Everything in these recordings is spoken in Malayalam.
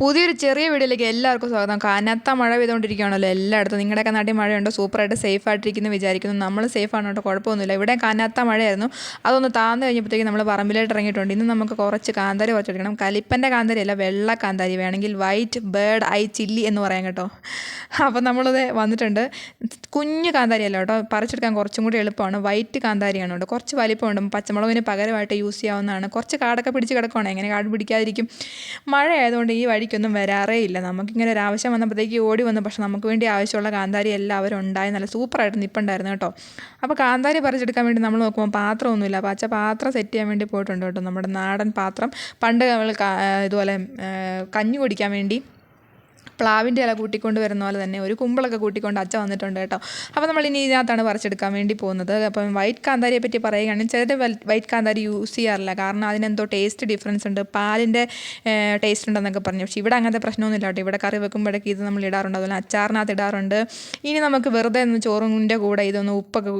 പുതിയൊരു ചെറിയ വീഡിയോയിലേക്ക് എല്ലാവർക്കും സ്വാഗതം. കനത്ത മഴ പെയ്തുകൊണ്ടിരിക്കുകയാണല്ലോ എല്ലായിടത്തും. നിങ്ങളുടെയൊക്കെ നാട്ടിൽ മഴയുണ്ടോ? സൂപ്പറായിട്ട് സേഫ് ആയിട്ടിരിക്കുന്നു വിചാരിക്കുന്നു. നമ്മൾ സേഫ് ആണ് കേട്ടോ കുഴപ്പമൊന്നുമില്ല. ഇവിടെ കനത്ത മഴയായിരുന്നു. അതൊന്ന് താഴ്ന്നു കഴിഞ്ഞപ്പോഴത്തേക്ക് നമ്മൾ പറമ്പിലായിട്ട് ഇറങ്ങിയിട്ടുണ്ട്. ഇന്ന് നമുക്ക് കുറച്ച് കാന്താരി കുറച്ചെടുക്കണം. കലിപ്പന്റെ കാന്താരി അല്ല വെള്ള കാന്താരി വേണമെങ്കിൽ വൈറ്റ് ബേർഡ് ഐ ചില്ലി എന്ന് പറയാം കേട്ടോ. അപ്പോൾ നമ്മളത് വന്നിട്ടുണ്ട്. കുഞ്ഞു കാന്താരി അല്ല കേട്ടോ. പറിച്ചെടുക്കാൻ കുറച്ചും കൂടി എളുപ്പമാണ്. വൈറ്റ് കാന്താരിയാണ് കേട്ടോ. കുറച്ച് വലിപ്പമുണ്ട്. പച്ചമുളകിന് പകരമായിട്ട് യൂസ് ചെയ്യാവുന്നതാണ്. കുറച്ച് കാടൊക്കെ പിടിച്ച് കിടക്കുകയാണ് എങ്ങനെ കാട് പിടിക്കാതിരിക്കും. മഴ ആയതുകൊണ്ട് ഈ വഴിക്കൊന്നും വരാറേ ഇല്ല നമുക്കിങ്ങനെ ഒരു ആവശ്യം വന്നപ്പോഴത്തേക്ക് ഓടി വന്നു. പക്ഷെ നമുക്ക് വേണ്ടി ആവശ്യമുള്ള കാന്താരി എല്ലാവരും ഉണ്ടായി. നല്ല സൂപ്പറായിട്ട് നിൽപ്പുണ്ടായിരുന്നു കേട്ടോ. അപ്പോൾ കാന്താരി പറിച്ചെടുക്കാൻ വേണ്ടി നമ്മൾ നോക്കുമ്പോൾ പാത്രമൊന്നുമില്ല. പച്ച പാത്രം സെറ്റ് ചെയ്യാൻ വേണ്ടി പോയിട്ടുണ്ട് കേട്ടോ. നമ്മുടെ നാടൻ പാത്രം. പണ്ട് നമ്മൾ ഇതുപോലെ കഞ്ഞി കുടിക്കാൻ വേണ്ടി പ്ലാവിന്റെ ഇല കൂട്ടിക്കൊണ്ട് വരുന്ന പോലെ തന്നെ ഒരു കുമ്പിളൊക്കെ കൂട്ടിക്കൊണ്ട് അച്ഛ വന്നിട്ടുണ്ട് കേട്ടോ. അപ്പോൾ നമ്മൾ ഇനി ഇതിനകത്താണ് പറിച്ചെടുക്കാൻ വേണ്ടി പോകുന്നത്. അപ്പം വൈറ്റ് കാന്താരിയെ പറ്റി പറയുകയാണെങ്കിൽ ചിലർ വൈറ്റ് കാന്താരി യൂസ് ചെയ്യാറില്ല. കാരണം അതിനെന്തോ ടേസ്റ്റ് ഡിഫറൻസ് ഉണ്ട്. പാലിന്റെ ടേസ്റ്റ് ഉണ്ടെന്നൊക്കെ പറഞ്ഞു. പക്ഷേ ഇവിടെ അങ്ങനത്തെ പ്രശ്നമൊന്നുമില്ല കേട്ടോ. ഇവിടെ കറി വെക്കുമ്പോഴേക്ക് ഇത് നമ്മൾ ഇടാറുണ്ട്. അതുപോലെ അച്ചാറിനകത്ത് ഇടാറുണ്ട്. ഇനി നമുക്ക് വെറുതെ ഒന്ന് ചോറിന്റെ കൂടെ ഇതൊന്ന് ഉപ്പൊക്കെ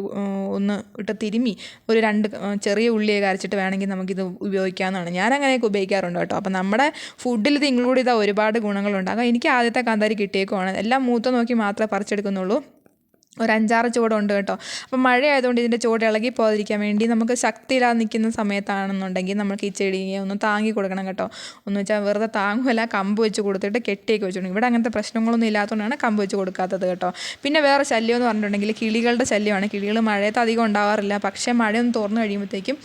ഒന്ന് ഇട്ട് തിരുമ്മി ഒരു രണ്ട് ചെറിയ ഉള്ളിയൊക്കെ അരച്ചിട്ട് വേണമെങ്കിൽ നമുക്കിത് ഉപയോഗിക്കാവുന്നതാണ്. ഞാൻ അങ്ങനെയൊക്കെ ഉപയോഗിക്കാറുണ്ട് കേട്ടോ. അപ്പോൾ നമ്മുടെ ഫുഡിൽ ഇത് ഇൻക്ലൂഡ് ചെയ്താൽ ഒരുപാട് ഗുണങ്ങളുണ്ടാകും എനിക്ക് ആദ്യം ആദ്യത്തെ കാന്താരി കിട്ടിയേക്കുവാണ്. എല്ലാം മൂത്ത നോക്കി മാത്രമേ പറിച്ചെടുക്കുന്നുള്ളൂ. ഒരു അഞ്ചാറ് ചൂടുണ്ട് കേട്ടോ. അപ്പം മഴയായതുകൊണ്ട് ഇതിന്റെ ചൂട് ഇളകി പോകാതിരിക്കാൻ വേണ്ടി നമുക്ക് ശക്തിയില്ലാതെ നിൽക്കുന്ന സമയത്താണെന്നുണ്ടെങ്കിൽ നമുക്ക് ഈ ചെടിയെ ഒന്ന് താങ്ങി കൊടുക്കണം കേട്ടോ. ഒന്ന് വെച്ചാൽ വെറുതെ താങ്ങുമല്ല കമ്പ് വെച്ച് കൊടുത്തിട്ട് കെട്ടിയൊക്കെ വെച്ചിട്ടുണ്ട്. ഇവിടെ അങ്ങനത്തെ പ്രശ്നങ്ങളൊന്നും ഇല്ലാത്തതുകൊണ്ടാണ് കമ്പ് വെച്ച് കൊടുക്കാത്തത് കേട്ടോ. പിന്നെ വേറെ ശല്യം എന്ന് പറഞ്ഞിട്ടുണ്ടെങ്കിൽ കിളികളുടെ ശല്യമാണ്. കിളികൾ മഴയത്ത് അധികം ഉണ്ടാവാറില്ല. പക്ഷേ മഴയൊന്ന് തുറന്നു കഴിയുമ്പോഴത്തേക്കും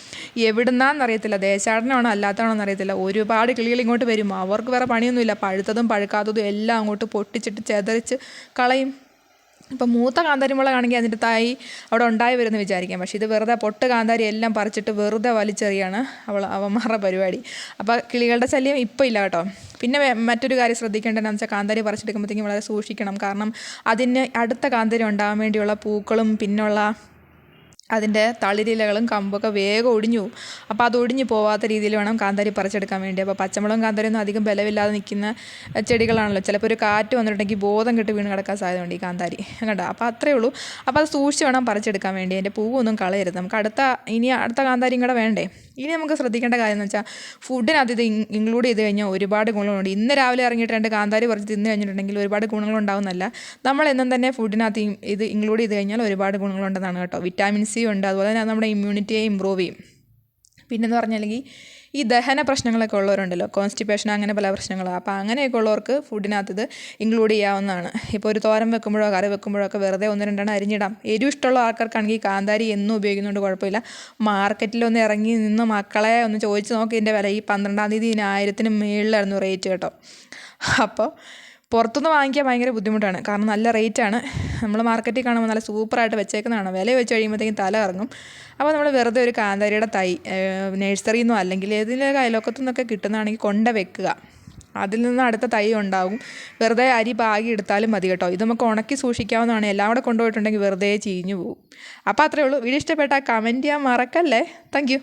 എവിടുന്നാന്നറിയത്തില്ല ദേശാടനമാണോ അല്ലാത്തതാണോ എന്നറിയത്തില്ല ഒരുപാട് കിളികൾ ഇങ്ങോട്ട് വരും. അവർക്ക് വേറെ പണിയൊന്നുമില്ല. പഴുത്തതും പഴുക്കാത്തതും എല്ലാം അങ്ങോട്ട് പൊട്ടിച്ചിട്ട് ചെതറിച്ച് കളയും. ഇപ്പം മൂത്ത കാന്താരിമുളകാണെങ്കിൽ അതിന്റെ തായി അവിടെ ഉണ്ടായി വരുമെന്ന് വിചാരിക്കാം. പക്ഷേ ഇത് വെറുതെ പൊട്ട് കാന്താരി എല്ലാം പറിച്ചിട്ട് വെറുതെ വലിച്ചെറിയാണ് അവൾ അവന്മാരുടെ പരിപാടി. അപ്പോൾ കിളികളുടെ ശല്യം ഇപ്പോൾ ഇല്ല കേട്ടോ. പിന്നെ മറ്റൊരു കാര്യം ശ്രദ്ധിക്കേണ്ടതെന്ന് വെച്ചാൽ കാന്താരി പറിച്ചെടുക്കുമ്പോഴത്തേക്കും വളരെ സൂക്ഷിക്കണം. കാരണം അതിന് അടുത്ത കാന്താരി ഉണ്ടാകാൻ വേണ്ടിയുള്ള പൂക്കളും പിന്നുള്ള അതിന്റെ തളിരിലകളും കമ്പൊക്കെ വേഗം ഒടിഞ്ഞു പോകും അപ്പോൾ അത് ഒടിഞ്ഞു പോവാത്ത രീതിയിൽ വേണം കാന്താരി പറിച്ചെടുക്കാൻ വേണ്ടി. അപ്പോൾ പച്ചമുളകും കാന്താരിയൊന്നും അധികം ബലമില്ലാതെ നിൽക്കുന്ന ചെടികളാണല്ലോ. ചിലപ്പോൾ ഒരു കാറ്റ് വന്നിട്ടുണ്ടെങ്കിൽ ബോധം കെട്ട് വീണ് കിടക്കാൻ സാധ്യതയുണ്ട് ഈ കാന്താരി. കണ്ടോ? അപ്പോൾ അത്രയേ ഉള്ളൂ. അപ്പോൾ അത് സൂക്ഷിച്ച് വേണം പറിച്ചെടുക്കാൻ വേണ്ടി. അതിന്റെ പൂവൊന്നും കളയരുത്. നമുക്ക് അടുത്ത ഇനി അടുത്ത കാന്താരിയും കൂടെ വേണ്ടേ? ഇനി നമുക്ക് ശ്രദ്ധിക്കേണ്ട കാര്യം എന്ന് വെച്ചാൽ ഫുഡിനകത്ത് ഇത് ഇൻക്ലൂഡ് ചെയ്ത് കഴിഞ്ഞാൽ ഒരുപാട് ഗുണങ്ങളുണ്ട്. ഇന്ന് രാവിലെ ഇറങ്ങിയിട്ട് രണ്ട് കാന്താരി പറിച്ച് തിന്നു കഴിഞ്ഞിട്ടുണ്ടെങ്കിൽ ഒരുപാട് ഗുണങ്ങളുണ്ടാവുന്നല്ല നമ്മൾ എന്നും തന്നെ ഫുഡിനകത്ത് ഇത് ഇൻക്ലൂഡ് ചെയ്ത് കഴിഞ്ഞാൽ ഒരുപാട് ഗുണങ്ങളുണ്ടെന്നാണ് കേട്ടോ. വിറ്റാമിൻ സി ഉണ്ട് അതുപോലെ തന്നെ നമ്മുടെ ഇമ്മ്യൂണിറ്റിയെ ഇമ്പ്രൂവ് ചെയ്യും. പിന്നെന്ന് പറഞ്ഞില്ലെങ്കിൽ ഈ ദഹന പ്രശ്നങ്ങളൊക്കെ ഉള്ളവരുണ്ടല്ലോ. കോൺസ്റ്റിപ്പേഷൻ അങ്ങനെ പല പ്രശ്നങ്ങളും. അപ്പോൾ അങ്ങനെയൊക്കെ ഉള്ളവർക്ക് ഫുഡിനകത്ത് ഇത് ഇൻക്ലൂഡ് ചെയ്യാവുന്നതാണ്. ഇപ്പോൾ ഒരു തോരം വെക്കുമ്പോഴോ കറി വെക്കുമ്പോഴോ ഒക്കെ വെറുതെ ഒന്ന് രണ്ടെണ്ണം അരിഞ്ഞിടാം. എരിവ് ഇഷ്ടമുള്ള ആൾക്കാർക്കാണെങ്കിൽ കാന്താരി എന്നും ഉപയോഗിക്കുന്നുണ്ട് കുഴപ്പമില്ല. മാർക്കറ്റിലൊന്ന് ഇറങ്ങി നിന്ന് മക്കളെ ഒന്ന് ചോദിച്ച് നോക്കി ഇതിന്റെ വില. ഈ പന്ത്രണ്ടാം തീയതി ഇതിന് ആയിരത്തിന് മുകളിലായിരുന്നു റേറ്റ് കേട്ടോ. അപ്പോൾ പുറത്തുനിന്ന് വാങ്ങിക്കാൻ ഭയങ്കര ബുദ്ധിമുട്ടാണ്. കാരണം നല്ല റേറ്റാണ് നമ്മൾ മാർക്കറ്റിൽ കാണുമ്പോൾ നല്ല സൂപ്പറായിട്ട് വെച്ചേക്കുന്നതാണ്. വില വെച്ച് കഴിയുമ്പോഴത്തേക്കും തല ഇറങ്ങും അപ്പോൾ നമ്മൾ വെറുതെ ഒരു കാന്താരിയുടെ തൈ നഴ്സറിയിൽ നിന്നോ അല്ലെങ്കിൽ ഏതെങ്കിലും അയലോക്കത്തു നിന്നൊക്കെ കിട്ടുന്നതാണെങ്കിൽ കൊണ്ട വെക്കുക. അതിൽ നിന്ന് അടുത്ത തൈ ഉണ്ടാകും വെറുതെ അരി പാകി എടുത്താലും മതി കേട്ടോ. ഇത് നമുക്ക് ഉണക്കി സൂക്ഷിക്കാവുന്നതാണ്. എല്ലാം കൂടെ കൊണ്ടുപോയിട്ടുണ്ടെങ്കിൽ വെറുതെ ചീഞ്ഞു പോകും അപ്പോൾ അത്രയേ ഉള്ളൂ. വീഡിയോ ഇഷ്ടപ്പെട്ടാൽ കമന്റ് ചെയ്യാൻ മറക്കല്ലേ. താങ്ക്